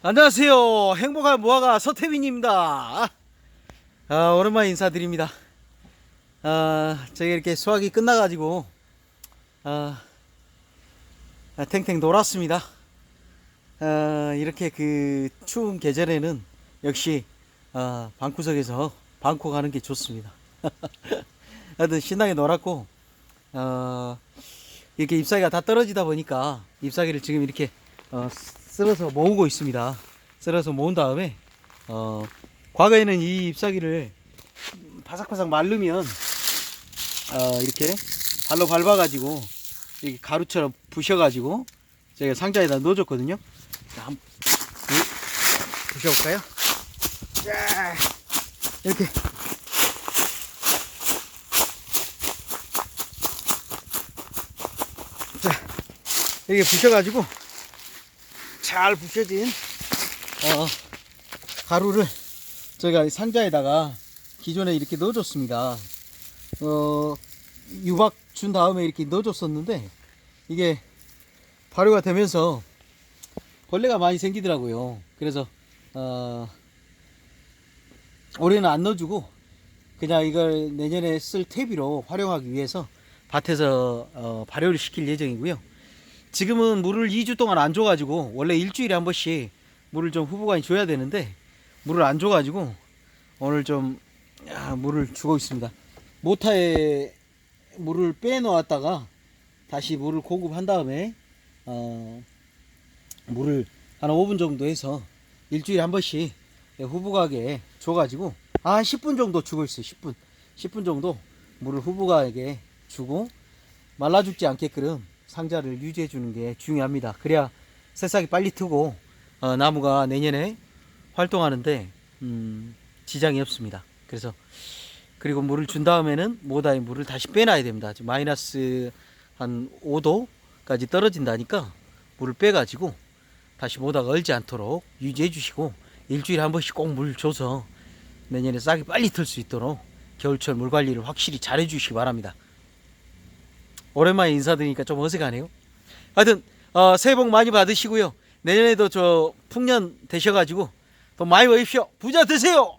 안녕하세요. 행복한 무화과 서태빈입니다. 아, 오랜만에 인사드립니다. 아, 저희 이렇게 수학이 끝나가지고, 아, 아, 탱탱 놀았습니다. 아, 이렇게 그 추운 계절에는 역시, 아, 방구석에서 방콕 가는 게 좋습니다. 하여튼 신나게 놀았고, 어, 이렇게 잎사귀가 다 떨어지다 보니까 잎사귀를 지금 이렇게 어, 쓸어서 모으고 있습니다. 쓸어서 모은 다음에 어, 과거에는 이 잎사귀를 바삭바삭 마르면 어, 이렇게 발로 밟아가지고 이렇게 가루처럼 부셔가지고 제가 상자에다 넣어줬거든요. 자, 한번 부- 부셔볼까요? 자, 이렇게 자, 이렇게 부셔가지고 잘 부셔진 어, 가루를 제가 상자에다가 기존에 이렇게 넣어줬습니다. 어, 유박 준 다음에 이렇게 넣어줬었는데 이게 발효가 되면서 벌레가 많이 생기더라고요. 그래서 어, 올해는 안 넣어주고 그냥 이걸 내년에 쓸 퇴비로 활용하기 위해서 밭에서 어, 발효를 시킬 예정이고요. 지금은 물을 2주 동안 안 줘가지고 원래 일주일에 한 번씩 물을 좀 후보간이 줘야 되는데 물을 안 줘가지고 오늘 좀 야, 물을 주고 있습니다. 모타에 물을 빼놓았다가 다시 물을 공급한 다음에 어, 물을 한 5분 정도 해서 일주일에 한 번씩 후보가게 줘가지고 한 10분 정도 주고 있어요. 10분 10분 정도 물을 후보가에게 주고 말라 죽지 않게끔 상자를 유지해 주는 게 중요합니다. 그래야 새싹이 빨리 트고 어, 나무가 내년에 활동하는데 음, 지장이 없습니다. 그래서 그리고 물을 준 다음에는 모다에 물을 다시 빼놔야 됩니다. 마이너스 한 5도까지 떨어진다니까 물을 빼가지고 다시 모다가 얼지 않도록 유지해 주시고 일주일에 한 번씩 꼭 물 줘서 내년에 싹이 빨리 틀 수 있도록 겨울철 물 관리를 확실히 잘 해 주시기 바랍니다. 오랜만에 인사드리니까 좀 어색하네요. 하여튼 어, 새해 복 많이 받으시고요. 내년에도 저 풍년 되셔가지고 돈 많이 버십시오. 부자 되세요.